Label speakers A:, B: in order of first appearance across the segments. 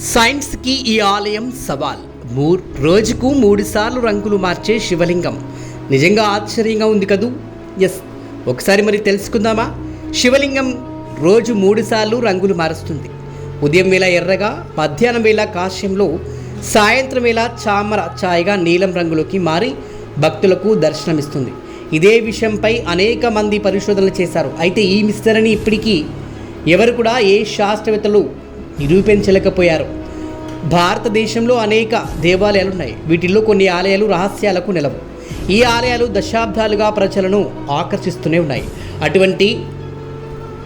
A: సైన్స్కి ఈ ఆలయం సవాల్. మూ రోజుకు మూడుసార్లు రంగులు మార్చే శివలింగం. నిజంగా ఆశ్చర్యంగా ఉంది కదూ? ఎస్. ఒకసారి మరి తెలుసుకుందామా? శివలింగం రోజు మూడుసార్లు రంగులు మారుస్తుంది. ఉదయం వేళ ఎర్రగా మధ్యాహ్నం వేళ కాశ్యంలో సాయంత్రం వేళ చామర ఛాయగా నీలం రంగులోకి మారి భక్తులకు దర్శనమిస్తుంది. ఇదే విషయంపై అనేక మంది పరిశోధనలు చేశారు. అయితే ఈ మిస్టరీని ఇప్పటికీ ఎవరు కూడా ఏ శాస్త్రవేత్తలు నిరూపించలేకపోయారు. భారతదేశంలో అనేక దేవాలయాలు ఉన్నాయి వీటిల్లో కొన్ని ఆలయాలు రహస్యాలకు నిలవు. ఈ ఆలయాలు దశాబ్దాలుగా ప్రజలను ఆకర్షిస్తూనే ఉన్నాయి. అటువంటి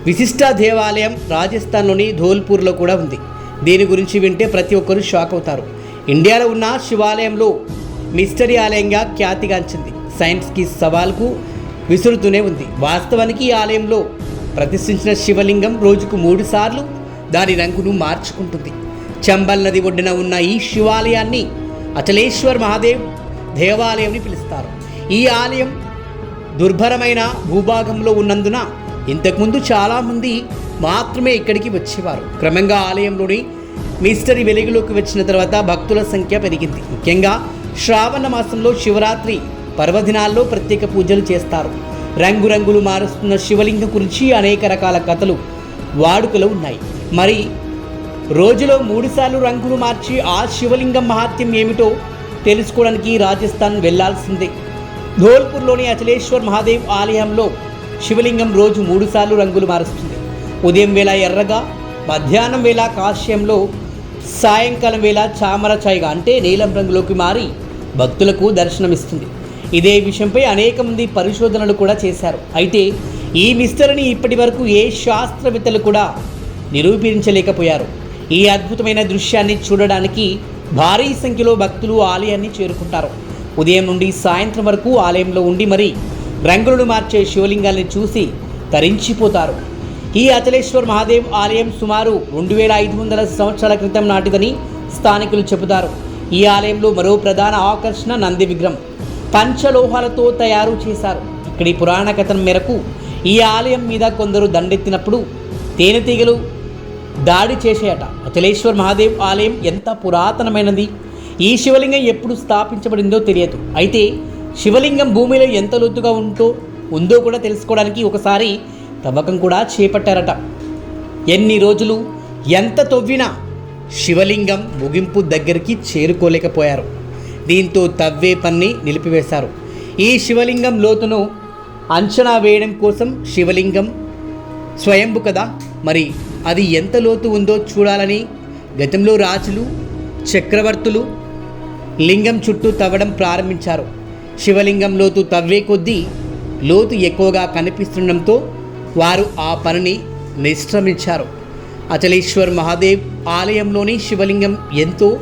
A: విశిష్ట దేవాలయం రాజస్థాన్లోని ధోల్పూర్లో కూడా ఉంది. దీని గురించి వింటే ప్రతి ఒక్కరూ షాక్ అవుతారు. ఇండియాలో ఉన్న శివాలయంలో మిస్టరీ ఆలయంగా ఖ్యాతిగాంచింది సైన్స్కి సవాల్కు విసురుతూనే ఉంది. వాస్తవానికి ఈ ఆలయంలో ప్రతిష్ఠించిన శివలింగం రోజుకు మూడు సార్లు దాని రంగును మార్చుకుంటుంది. చంబల్ నది ఒడ్డున ఉన్న ఈ శివాలయాన్ని అచలేశ్వర్ మహాదేవ్ దేవాలయం అని పిలుస్తారు. ఈ ఆలయం దుర్భరమైన భూభాగంలో ఉన్నందున ఇంతకుముందు చాలామంది మాత్రమే ఇక్కడికి వచ్చేవారు. క్రమంగా ఆలయంలోని మిస్టరీ వెలుగులోకి వచ్చిన తర్వాత భక్తుల సంఖ్య పెరిగింది. ముఖ్యంగా శ్రావణ మాసంలో శివరాత్రి పర్వదినాల్లో ప్రత్యేక పూజలు చేస్తారు. రంగురంగులు మారుస్తున్న శివలింగం గురించి అనేక రకాల కథలు వాడుకలో ఉన్నాయి. మరి రోజులో మూడుసార్లు రంగులు మార్చి ఆ శివలింగం మహాత్యం ఏమిటో తెలుసుకోవడానికి రాజస్థాన్ వెళ్ళాల్సిందే. ధోల్పూర్లోని అచలేశ్వర్ మహాదేవ్ ఆలయంలో శివలింగం రోజు మూడుసార్లు రంగులు మారుస్తుంది. ఉదయం వేళ ఎర్రగా మధ్యాహ్నం వేళ కాశ్యంలో సాయంకాలం వేళ చామర ఛాయగా అంటే నీలం రంగులోకి మారి భక్తులకు దర్శనమిస్తుంది. ఇదే విషయంపై అనేక మంది పరిశోధనలు కూడా చేశారు. అయితే ఈ మిస్టరీని ఇప్పటి వరకు ఏ శాస్త్రవేత్తలు కూడా నిరూపించలేకపోయారు. ఈ అద్భుతమైన దృశ్యాన్ని చూడడానికి భారీ సంఖ్యలో భక్తులు ఆలయాన్ని చేరుకుంటారు. ఉదయం నుండి సాయంత్రం వరకు ఆలయంలో ఉండి మరి రంగులను మార్చే శివలింగాల్ని చూసి తరించిపోతారు. ఈ అచలేశ్వర్ మహాదేవ్ ఆలయం సుమారు రెండు వేల ఐదు వందల సంవత్సరాల క్రితం నాటిదని స్థానికులు చెబుతారు. ఈ ఆలయంలో మరో ప్రధాన ఆకర్షణ నంది విగ్రహం. పంచలోహాలతో తయారు చేశారు. ఇక్కడి పురాణ కథనం మేరకు ఈ ఆలయం మీద కొందరు దండెత్తినప్పుడు తేనెటీగలు దాడి చేసేయట. అచలేశ్వర్ మహాదేవ్ ఆలయం ఎంత పురాతనమైనది? ఈ శివలింగం ఎప్పుడు స్థాపించబడిందో తెలియదు. అయితే శివలింగం భూమిలో ఎంత లోతుగా ఉంటో ఉందో కూడా తెలుసుకోవడానికి ఒకసారి తవ్వకం కూడా చేపట్టారట. ఎన్ని రోజులు ఎంత తవ్వినా శివలింగం ముగింపు దగ్గరికి చేరుకోలేకపోయారు. దీంతో తవ్వే పని నిలిపివేశారు. ఈ శివలింగం లోతును అంచనా వేయడం కోసం శివలింగం స్వయంభు కదా? మరి అది ఎంత లోతు ఉందో చూడాలని గతంలో రాజులు చక్రవర్తులు లింగం చుట్టూ తవ్వడం ప్రారంభించారు. శివలింగం లోతు తవ్వే కొద్దీ లోతు ఎక్కువగా కనిపిస్తుండడంతో వారు ఆ పనిని నిష్క్రమించారు. అచలేశ్వర్ మహాదేవ్ ఆలయంలోని శివలింగం ఎంతో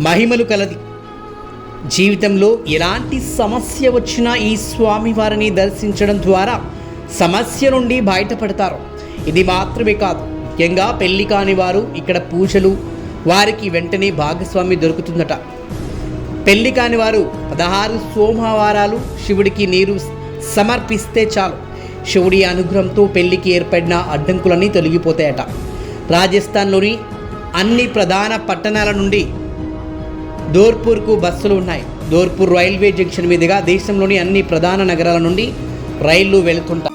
A: మహిమలు కలది. జీవితంలో ఎలాంటి సమస్య వచ్చినా ఈ స్వామివారిని దర్శించడం ద్వారా సమస్య నుండి బయటపడతారు. ఇది మాత్రమే కాదు ముఖ్యంగా పెళ్ళి కాని వారు ఇక్కడ పూజలు వారికి వెంటనే భాగస్వామి దొరుకుతుందట. పెళ్ళి కాని వారు పదహారు సోమవారాలు శివుడికి నీరు సమర్పిస్తే చాలు. శివుడి అనుగ్రహంతో పెళ్ళికి ఏర్పడిన అడ్డంకులన్నీ తొలగిపోతాయట. రాజస్థాన్లోని అన్ని ప్రధాన పట్టణాల నుండి ధోర్పూర్కు బస్సులు ఉన్నాయి. ధోర్పూర్ రైల్వే జంక్షన్ మీదుగా దేశంలోని అన్ని ప్రధాన నగరాల నుండి రైళ్ళు వెళుతుంటాయి.